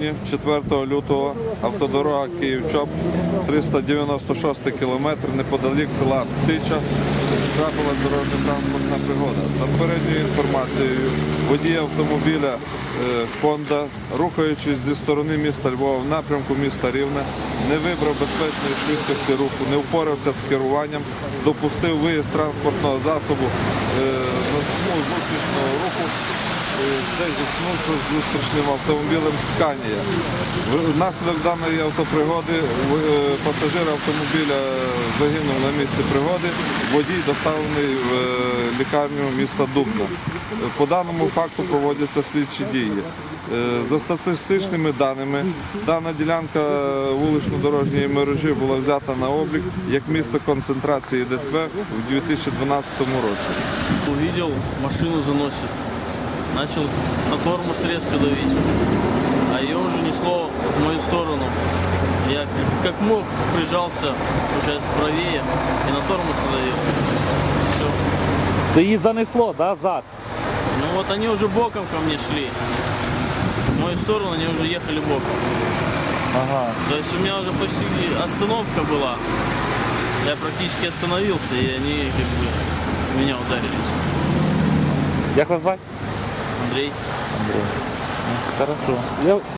Сьогодні, 4 лютого, автодорога Київ-Чоп, 396 кілометр неподалік села Птича, трапила дорожньо-транспортна пригода. За попередньою інформацією, водій автомобіля е, Honda, рухаючись зі сторони міста Львова в напрямку міста Рівне, не вибрав безпечної швидкості руху, не впорався з керуванням, допустив виїзд транспортного засобу е, зустрічного руху де зіткнувся з зустрічним автомобілем Сканія. Внаслідок даної автопригоди е, пасажир автомобіля загинув на місці пригоди, водій доставлений в е, лікарню міста Дубна. По даному факту проводяться слідчі дії. Е, За статистичними даними, дана ділянка вулично-дорожньої мережі була взята на облік як місце концентрації ДТП у 2012 році. Увидел, машину заносит. Начал на тормоз резко давить. А ее уже несло в мою сторону. Я как, как мог прижался, получается, правее и на тормоз надавил. Все. То її занесло, да, зад. Ну вот они уже боком ко мне шли. В мою сторону они уже ехали боком. Ага. То есть у меня уже почти остановка была. Я практически остановился, и они как бы меня ударились. Як вас звати? Андрей. Андрей. Хорошо. Я